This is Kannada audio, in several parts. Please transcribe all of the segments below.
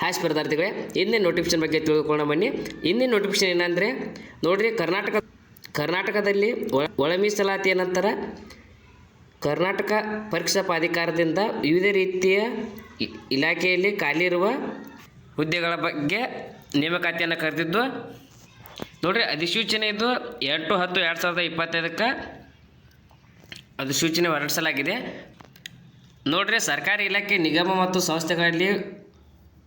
ಹಾಯ್ ಸ್ಪರ್ಧಾರ್ಥಿಗಳೇ, ಇಂದಿನ ನೋಟಿಫಿಕೇಶನ್ ಬಗ್ಗೆ ತಿಳ್ಕೊಳ್ಳೋಣ ಬನ್ನಿ. ಇಂದಿನ ನೋಟಿಫಿಕೇಶನ್ ಏನಂದರೆ, ನೋಡ್ರಿ ಕರ್ನಾಟಕ, ಕರ್ನಾಟಕದಲ್ಲಿ ಒಳ ಒಳ ಮೀಸಲಾತಿಯ ನಂತರ ಕರ್ನಾಟಕ ಪರೀಕ್ಷಾ ಪ್ರಾಧಿಕಾರದಿಂದ ವಿವಿಧ ರೀತಿಯ ಇಲಾಖೆಯಲ್ಲಿ ಖಾಲಿ ಇರುವ ಹುದ್ದೆಗಳ ಬಗ್ಗೆ ನೇಮಕಾತಿಯನ್ನು ಕರೆದಿದ್ದು, ನೋಡ್ರಿ ಅಧಿಸೂಚನೆ ಇದು ಎಂಟು ಹತ್ತು ಎರಡು ಸಾವಿರದ ಇಪ್ಪತ್ತೈದಕ್ಕೆ ಅಧಿಸೂಚನೆ ಹೊರಡಿಸಲಾಗಿದೆ. ನೋಡ್ರಿ ಸರ್ಕಾರಿ ಇಲಾಖೆ ನಿಗಮ ಮತ್ತು ಸಂಸ್ಥೆಗಳಲ್ಲಿ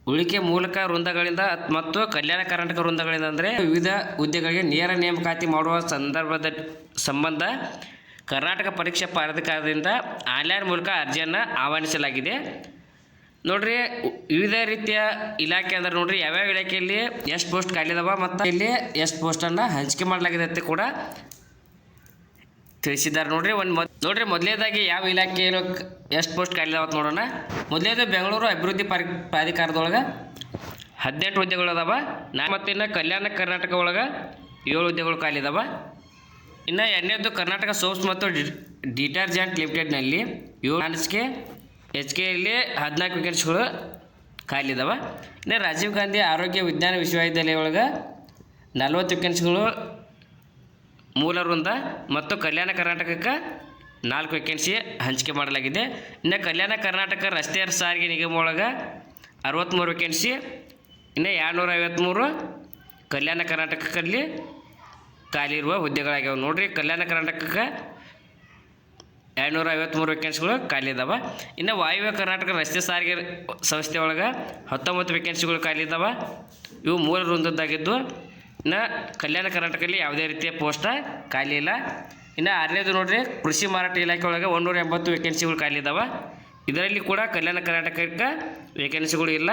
ಉಳಿಕೆ ಮೂಲಕ ವೃಂದಗಳಿಂದ ಮತ್ತು ಕಲ್ಯಾಣ ಕರ್ನಾಟಕ ವೃಂದಗಳಿಂದ ಅಂದರೆ ವಿವಿಧ ಹುದ್ದೆಗಳಿಗೆ ನೇರ ನೇಮಕಾತಿ ಮಾಡುವ ಸಂದರ್ಭದ ಸಂಬಂಧ ಕರ್ನಾಟಕ ಪರೀಕ್ಷಾ ಪ್ರಾಧಿಕಾರದಿಂದ ಆನ್ಲೈನ್ ಮೂಲಕ ಅರ್ಜಿಯನ್ನು ಆಹ್ವಾನಿಸಲಾಗಿದೆ. ನೋಡ್ರಿ, ವಿವಿಧ ರೀತಿಯ ಇಲಾಖೆ ಅಂದ್ರೆ ನೋಡ್ರಿ, ಯಾವ್ಯಾವ ಇಲಾಖೆಯಲ್ಲಿ ಎಷ್ಟು ಪೋಸ್ಟ್ ಖಾಲಿ ಮತ್ತು ಇಲ್ಲಿ ಎಷ್ಟು ಪೋಸ್ಟನ್ನು ಹಂಚಿಕೆ ಮಾಡಲಾಗಿದೆ ಅಂತ ಕೂಡ ತಿಳಿಸಿದ್ದಾರೆ ನೋಡ್ರಿ. ಒಂದು ನೋಡ್ರಿ, ಮೊದಲೇದಾಗಿ ಯಾವ ಇಲಾಖೆಯನ್ನು ಎಷ್ಟು ಪೋಸ್ಟ್ ಅಂತ ನೋಡೋಣ. ಮೊದಲೇದು ಬೆಂಗಳೂರು ಅಭಿವೃದ್ಧಿ ಪಾರಿ ಪ್ರಾಧಿಕಾರದೊಳಗೆ ಹದಿನೆಂಟು ಹುದ್ದೆಗಳು ಅದಾವ. ನಾ ಮತ್ತು ಇನ್ನು ಕಲ್ಯಾಣ ಕರ್ನಾಟಕ ಒಳಗೆ ಏಳು ಹುದ್ದೆಗಳು ಖಾಲಿ ಅದಾವ. ಇನ್ನು ಎರಡನೇದು ಕರ್ನಾಟಕ ಸೋಪ್ಸ್ ಮತ್ತು ಡಿಟರ್ಜೆಂಟ್ ಲಿಮಿಟೆಡ್ನಲ್ಲಿ ಏಳು ಅನಿಸಿಕೆ ಎಚ್ ಕೆಯಲ್ಲಿ ಹದಿನಾಲ್ಕು ವಿಕೆಟ್ಸ್ಗಳು ಖಾಲಿ ಇದಾವೆ ಇನ್ನು ರಾಜೀವ್ ಗಾಂಧಿ ಆರೋಗ್ಯ ವಿಜ್ಞಾನ ವಿಶ್ವವಿದ್ಯಾಲಯ ಒಳಗೆ ನಲ್ವತ್ತು ವಿಕೆಟ್ಸ್ಗಳು ಮೂಲ ವೃಂದ ಮತ್ತು ಕಲ್ಯಾಣ ಕರ್ನಾಟಕಕ್ಕೆ ನಾಲ್ಕು ವೇಕೆನ್ಸಿ ಹಂಚಿಕೆ ಮಾಡಲಾಗಿದೆ. ಇನ್ನು ಕಲ್ಯಾಣ ಕರ್ನಾಟಕ ರಸ್ತೆ ಸಾರಿಗೆ ನಿಗಮ ಒಳಗೆ ಅರವತ್ತ್ಮೂರು ವೇಕೆನ್ಸಿ ಇನ್ನು ಎರಡುನೂರ ಐವತ್ತ್ಮೂರು ಕಲ್ಯಾಣ ಕರ್ನಾಟಕದಲ್ಲಿ ಖಾಲಿ ಇರುವ ಹುದ್ದೆಗಳಾಗ್ಯಾವೆ. ನೋಡಿರಿ, ಕಲ್ಯಾಣ ಕರ್ನಾಟಕಕ್ಕೆ ಎರಡುನೂರ ಐವತ್ತ್ಮೂರು ವೇಕೆನ್ಸಿಗಳು ಖಾಲಿ ಇದ್ದಾವೆ ಇನ್ನು ವಾಯುವ್ಯ ಕರ್ನಾಟಕ ರಸ್ತೆ ಸಾರಿಗೆ ಸಂಸ್ಥೆ ಒಳಗೆ ಹತ್ತೊಂಬತ್ತು ವೇಕೆನ್ಸಿಗಳು ಖಾಲಿ ಇದ್ದಾವೆ ಇವು ಮೂಲ ವೃಂದದ್ದಾಗಿದ್ದು, ಇನ್ನು ಕಲ್ಯಾಣ ಕರ್ನಾಟಕದಲ್ಲಿ ಯಾವುದೇ ರೀತಿಯ ಪೋಸ್ಟ ಖಾಲಿ ಇಲ್ಲ. ಇನ್ನು ಆರನೇದು ನೋಡ್ರಿ, ಕೃಷಿ ಮಾರಾಟ ಇಲಾಖೆ ಒಳಗೆ ಒಂದೂರ ಎಂಬತ್ತು ವೇಕೆನ್ಸಿಗಳು ಖಾಲಿ ಇದಾವೆ. ಇದರಲ್ಲಿ ಕೂಡ ಕಲ್ಯಾಣ ಕರ್ನಾಟಕಕ್ಕೆ ವೇಕೆನ್ಸಿಗಳು ಇಲ್ಲ.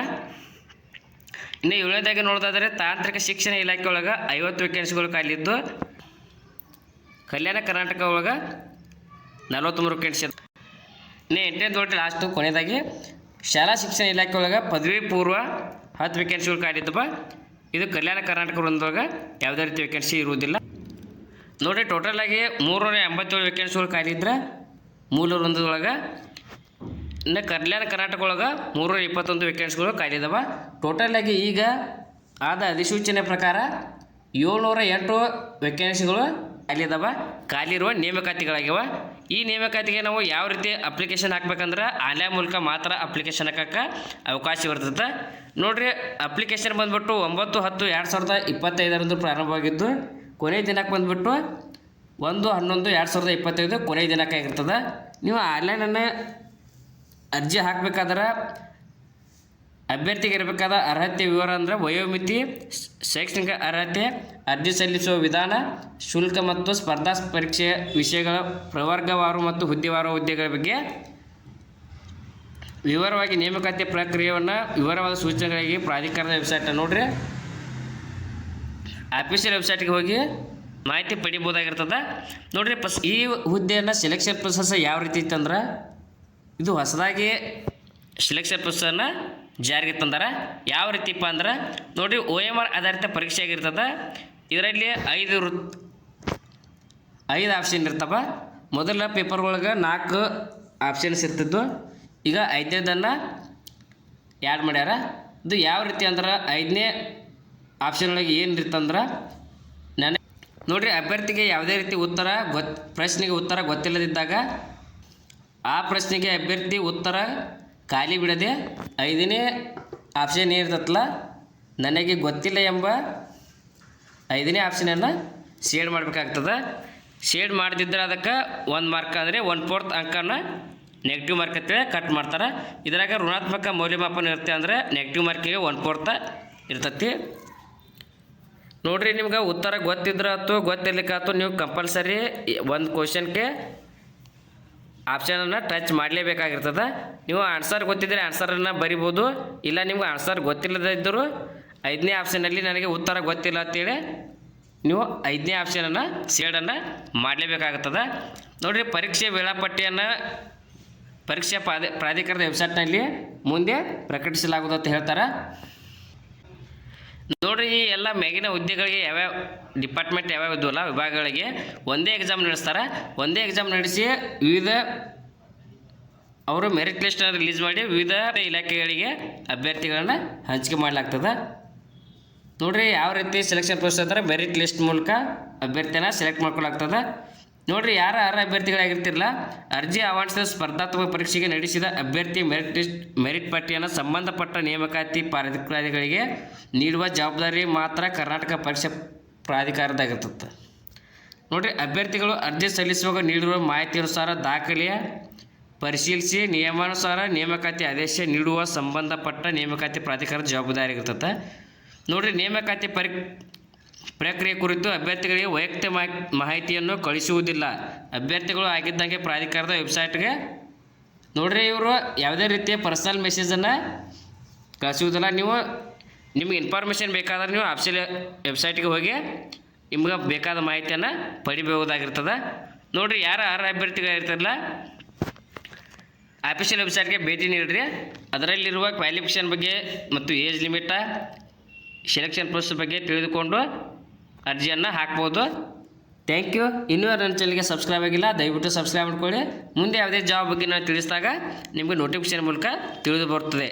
ಇನ್ನು ಏಳನೇದಾಗಿ ನೋಡೋದಾದರೆ, ತಾಂತ್ರಿಕ ಶಿಕ್ಷಣ ಇಲಾಖೆ ಒಳಗೆ ಐವತ್ತು ವೇಕೆನ್ಸಿಗಳು ಖಾಲಿ ಇದ್ದು, ಕಲ್ಯಾಣ ಕರ್ನಾಟಕ ಒಳಗೆ ನಲವತ್ತ್ಮೂರು ವೇಕೆನ್ಸಿ. ಇನ್ನು ಎಂಟನೇ ದೊಡ್ಡ ಲಾಸ್ಟು ಕೊನೆಯದಾಗಿ ಶಾಲಾ ಶಿಕ್ಷಣ ಇಲಾಖೆ ಒಳಗೆ ಪದವಿ ಪೂರ್ವ ಹತ್ತು ವೇಕೆನ್ಸಿಗಳು ಖಾಲಿದ್ದಪ್ಪ ಇದು ಕಲ್ಯಾಣ ಕರ್ನಾಟಕ ವೃಂದೊಳಗೆ ಯಾವುದೇ ರೀತಿ ವೇಕೆನ್ಸಿ ಇರುವುದಿಲ್ಲ. ನೋಡಿ ಟೋಟಲ್ ಆಗಿ ಮೂರುನೂರ ಎಂಬತ್ತೇಳು ವೇಕೆನ್ಸಿಗಳು ಖಾಲಿ ಇದ್ರೆ ಮೂಲ ವೃಂದದೊಳಗೆ ಇನ್ನು ಕಲ್ಯಾಣ ಕರ್ನಾಟಕ ಒಳಗೆ ಮೂರುನೂರ ಇಪ್ಪತ್ತೊಂದು ವೇಕೆನ್ಸಿಗಳು ಟೋಟಲ್ ಆಗಿ ಈಗ ಆದ ಅಧಿಸೂಚನೆ ಪ್ರಕಾರ ಏಳ್ನೂರ ಎಂಟು ವೇಕೆನ್ಸಿಗಳು ಖಾಲಿ ಇದಾವೆ ಖಾಲಿ ಇರುವ ನೇಮಕಾತಿಗಳಾಗ್ಯಾವ. ಈ ನೇಮಕಾತಿಗೆ ನಾವು ಯಾವ ರೀತಿ ಅಪ್ಲಿಕೇಶನ್ ಹಾಕ್ಬೇಕಂದ್ರೆ ಆನ್ಲೈನ್ ಮೂಲಕ ಮಾತ್ರ ಅಪ್ಲಿಕೇಶನ್ ಹಾಕಕ್ಕೆ ಅವಕಾಶ ಇರ್ತದೆ ನೋಡಿರಿ ಅಪ್ಲಿಕೇಶನ್ ಬಂದ್ಬಿಟ್ಟು ಒಂಬತ್ತು ಹತ್ತು ಎರಡು ಸಾವಿರದ ಇಪ್ಪತ್ತೈದರಂದು ಪ್ರಾರಂಭವಾಗಿದ್ದು. ಕೊನೆಯ ದಿನಕ್ಕೆ ಬಂದುಬಿಟ್ಟು ಒಂದು ಹನ್ನೊಂದು ಎರಡು ಸಾವಿರದ ಇಪ್ಪತ್ತೈದು ಕೊನೆಯ ದಿನಕ್ಕೆ ಆಗಿರ್ತದೆ. ನೀವು ಆನ್ಲೈನನ್ನು ಅರ್ಜಿ ಹಾಕಬೇಕಾದ್ರೆ ಅಭ್ಯರ್ಥಿಗೆ ಇರಬೇಕಾದ ಅರ್ಹತೆ ವಿವರ ಅಂದರೆ ವಯೋಮಿತಿ ಶೈಕ್ಷಣಿಕ ಅರ್ಹತೆ, ಅರ್ಜಿ ಸಲ್ಲಿಸುವ ವಿಧಾನ, ಶುಲ್ಕ ಮತ್ತು ಸ್ಪರ್ಧಾ ಪರೀಕ್ಷೆಯ ವಿಷಯಗಳ ಪ್ರವರ್ಗವಾರು ಮತ್ತು ಹುದ್ದೆವಾರು ಹುದ್ದೆಗಳ ಬಗ್ಗೆ ವಿವರವಾಗಿ ನೇಮಕಾತಿ ಪ್ರಕ್ರಿಯೆಯನ್ನು ವಿವರವಾದ ಸೂಚನೆಗಳಿಗೆ ಪ್ರಾಧಿಕಾರದ ವೆಬ್ಸೈಟ್ ನೋಡ್ರಿ. ಆಫೀಷಿಯಲ್ ವೆಬ್ಸೈಟ್ಗೆ ಹೋಗಿ ಮಾಹಿತಿ ಪಡಿಬೋದಾಗಿರ್ತದೆ. ನೋಡಿರಿ, ಪಸ್ ಈ ಹುದ್ದೆಯನ್ನು ಸೆಲೆಕ್ಷನ್ ಪ್ರೊಸೆಸ್ ಯಾವ ರೀತಿ ಇತ್ತಂದ್ರೆ ಇದು ಹೊಸದಾಗಿ ಸೆಲೆಕ್ಷನ್ ಪ್ರೊಸೆಸನ್ನು ಜಾರಿಗೆ ತಂದಾರ. ಯಾವ ರೀತಿಪ್ಪ ಅಂದ್ರೆ? ನೋಡಿರಿ ಓ ಎಂ ಆರ್ ಆಧಾರಿತ ಪರೀಕ್ಷೆ ಆಗಿರ್ತದೆ. ಇದರಲ್ಲಿ ಐದು ವೃ ಐದು ಆಪ್ಷನ್ ಇರ್ತವ. ಮೊದಲ ಪೇಪರ್ ಒಳಗೆ ನಾಲ್ಕು ಆಪ್ಷನ್ಸ್ ಇರ್ತಿದ್ದು ಈಗ ಐದನೇದನ್ನು ಆ್ಯಡ್ ಮಾಡ್ಯಾರ. ಇದು ಯಾವ ರೀತಿ ಅಂದ್ರೆ? ಐದನೇ ಆಪ್ಷನ್ ಒಳಗೆ ಏನು ಇರ್ತಂದ್ರೆ ನನಗೆ ನೋಡಿರಿ, ಅಭ್ಯರ್ಥಿಗೆ ಯಾವುದೇ ರೀತಿ ಉತ್ತರ ಗೊತ್ ಪ್ರಶ್ನೆಗೆ ಉತ್ತರ ಗೊತ್ತಿಲ್ಲದಿದ್ದಾಗ ಆ ಪ್ರಶ್ನೆಗೆ ಅಭ್ಯರ್ಥಿ ಉತ್ತರ ಖಾಲಿ ಬಿಡದೆ ಐದನೇ ಆಪ್ಷನ್ ಏನಿರ್ತಲ್ಲ ನನಗೆ ಗೊತ್ತಿಲ್ಲ ಎಂಬ ಐದನೇ ಆಪ್ಷನನ್ನು ಶೇಡ್ ಮಾಡಬೇಕಾಗ್ತದೆ. ಶೇಡ್ ಮಾಡದಿದ್ದರೆ ಅದಕ್ಕೆ ಒಂದು ಮಾರ್ಕ್ ಅಂದರೆ ಒನ್ ಫೋರ್ತ್ ಅಂಕನ ನೆಗೆಟಿವ್ ಮಾರ್ಕ್ ಅಂತೇಳಿ ಕಟ್ ಮಾಡ್ತಾರೆ. ಇದರಾಗ ಋಣಾತ್ಮಕ ಮೌಲ್ಯಮಾಪನ ಇರುತ್ತೆ ಅಂದರೆ ನೆಗೆಟಿವ್ ಮಾರ್ಕಿಗೆ ಒನ್ ಫೋರ್ತ್ ಇರ್ತೈತಿ. ನೋಡ್ರಿ ನಿಮ್ಗೆ ಉತ್ತರ ಗೊತ್ತಿದ್ರೆ ಆಯ್ತು ನೀವು ಕಂಪಲ್ಸರಿ ಒಂದು ಕ್ವಶನ್ಗೆ ಆಪ್ಷನನ್ನು ಟಚ್ ಮಾಡಲೇಬೇಕಾಗಿರ್ತದೆ. ನೀವು ಆನ್ಸರ್ ಗೊತ್ತಿದ್ದರೆ ಆನ್ಸರನ್ನು ಬರಿಬೋದು, ಇಲ್ಲ ನಿಮ್ಗೆ ಆನ್ಸರ್ ಗೊತ್ತಿಲ್ಲದಿದ್ದರೂ ಐದನೇ ಆಪ್ಷನಲ್ಲಿ ನನಗೆ ಉತ್ತರ ಗೊತ್ತಿಲ್ಲ ಅಂತೇಳಿ ನೀವು ಐದನೇ ಆಪ್ಷನನ್ನು ಸೇಡನ್ನು ಮಾಡಲೇಬೇಕಾಗುತ್ತದೆ. ನೋಡಿರಿ ಪರೀಕ್ಷೆ ವೇಳಾಪಟ್ಟಿಯನ್ನು ಪರೀಕ್ಷಾ ಪ್ರಾಧಿ ಪ್ರಾಧಿಕಾರದ ವೆಬ್ಸೈಟ್ನಲ್ಲಿ ಮುಂದೆ ಪ್ರಕಟಿಸಲಾಗುವುದು ಅಂತ ಹೇಳ್ತಾರೆ. ನೋಡ್ರಿ, ಈ ಎಲ್ಲ ಮೇಗಿನ ಹುದ್ದೆಗಳಿಗೆ ಯಾವ್ಯಾವ ಡಿಪಾರ್ಟ್ಮೆಂಟ್ ಯಾವ್ಯಾವ ಇದ್ವಲ್ಲ, ವಿಭಾಗಗಳಿಗೆ ಒಂದೇ ಎಕ್ಸಾಮ್ ನಡೆಸ್ತಾರೆ. ಒಂದೇ ಎಕ್ಸಾಮ್ ನಡೆಸಿ ವಿವಿಧ ಅವರು ಮೆರಿಟ್ ಲಿಸ್ಟನ್ನು ರಿಲೀಸ್ ಮಾಡಿ ವಿವಿಧ ಇಲಾಖೆಗಳಿಗೆ ಅಭ್ಯರ್ಥಿಗಳನ್ನ ಹಂಚಿಕೆ ಮಾಡಲಾಗ್ತದೆ. ನೋಡ್ರಿ, ಯಾವ ರೀತಿ ಸೆಲೆಕ್ಷನ್ ಪ್ರೋಸೆಸ್ ಅಂದ್ರೆ ಮೆರಿಟ್ ಲಿಸ್ಟ್ ಮೂಲಕ ಅಭ್ಯರ್ಥಿನ ಸೆಲೆಕ್ಟ್ ಮಾಡ್ಕೊಳ್ಳಾಗ್ತದೆ ನೋಡ್ರಿ, ಯಾರ ಅರ್ಹ ಅಭ್ಯರ್ಥಿಗಳಾಗಿರ್ತಿರಲ್ಲ? ಅರ್ಜಿ ಆಹ್ವಾನಿಸಿದ ಸ್ಪರ್ಧಾತ್ಮಕ ಪರೀಕ್ಷೆಗೆ ನಡೆಸಿದ ಅಭ್ಯರ್ಥಿ ಮೆರಿಟ್ ಲಿಸ್ಟ್, ಮೆರಿಟ್ ಪಟ್ಟಿಯನ್ನು ಸಂಬಂಧಪಟ್ಟ ನೇಮಕಾತಿ ಪ್ರಾಧಿಕಾರಿಗಳಿಗೆ ನೀಡುವ ಜವಾಬ್ದಾರಿ ಮಾತ್ರ ಕರ್ನಾಟಕ ಪರೀಕ್ಷಾ ಪ್ರಾಧಿಕಾರದಾಗಿರ್ತದೆ ನೋಡ್ರಿ, ಅಭ್ಯರ್ಥಿಗಳು ಅರ್ಜಿ ಸಲ್ಲಿಸುವಾಗ ನೀಡಿರುವ ಮಾಹಿತಿ ಅನುಸಾರ ದಾಖಲೆಯ ಪರಿಶೀಲಿಸಿ, ನಿಯಮಾನುಸಾರ ನೇಮಕಾತಿ ಆದೇಶ ನೀಡುವ ಸಂಬಂಧಪಟ್ಟ ನೇಮಕಾತಿ ಪ್ರಾಧಿಕಾರದ ಜವಾಬ್ದಾರಿ ಇರ್ತದೆ ನೋಡ್ರಿ, ನೇಮಕಾತಿ ಪರಿ ಪ್ರಕ್ರಿಯೆ ಕುರಿತು ಅಭ್ಯರ್ಥಿಗಳಿಗೆ ವೈಯಕ್ತಿಕ ಮಾಹಿ- ಮಾಹಿತಿಯನ್ನು ಕಳಿಸುವುದಿಲ್ಲ. ಅಭ್ಯರ್ಥಿಗಳು ಆಗಿದ್ದಂಗೆ ಪ್ರಾಧಿಕಾರದ ವೆಬ್ಸೈಟ್ಗೆ ನೋಡ್ರಿ ಇವರು ಯಾವುದೇ ರೀತಿಯ ಪರ್ಸನಲ್ ಮೆಸೇಜನ್ನು ಕಳಿಸುವುದಿಲ್ಲ. ನೀವು ನಿಮ್ಗೆ ಇನ್ಫಾರ್ಮೇಷನ್ ಬೇಕಾದ್ರೆ ನೀವು ಆಫೀಸಿಯಲ್ ವೆಬ್ಸೈಟ್ಗೆ ಹೋಗಿ ನಿಮ್ಗೆ ಬೇಕಾದ ಮಾಹಿತಿಯನ್ನು ಪಡಿಬಹುದಾಗಿರ್ತದೆ. ನೋಡಿರಿ ಯಾರು ಅರ್ಹ ಅಭ್ಯರ್ಥಿಗಳಿರ್ತಾರಲ್ಲ ಆಫೀಷಿಯಲ್ ವೆಬ್ಸೈಟ್ಗೆ ಭೇಟಿ ನೀಡಿರಿ. ಅದರಲ್ಲಿರುವ ಕ್ವಾಲಿಫಿಕೇಷನ್ ಬಗ್ಗೆ ಮತ್ತು ಏಜ್ ಲಿಮಿಟ, ಸೆಲೆಕ್ಷನ್ ಪ್ರೊಸೆಸ್ ಬಗ್ಗೆ ತಿಳಿದುಕೊಂಡು ಅರ್ಜಿಯನ್ನು ಹಾಕ್ಬೋದು. ಥ್ಯಾಂಕ್ ಯು ಇನ್ನೂ ನನ್ನ ಚಾನಲ್ಗೆ ಸಬ್ಸ್ಕ್ರೈಬ್ ಆಗಿಲ್ಲ, ದಯವಿಟ್ಟು ಸಬ್ಸ್ಕ್ರೈಬ್ ಮಾಡ್ಕೊಳ್ಳಿ. ಮುಂದೆ ಯಾವುದೇ ಜಾಬ್ ಬಗ್ಗೆ ನಾನು ತಿಳಿಸಿದಾಗ ನಿಮಗೆ ನೋಟಿಫಿಕೇಶನ್ ಮೂಲಕ ತಿಳಿದು ಬರ್ತದೆ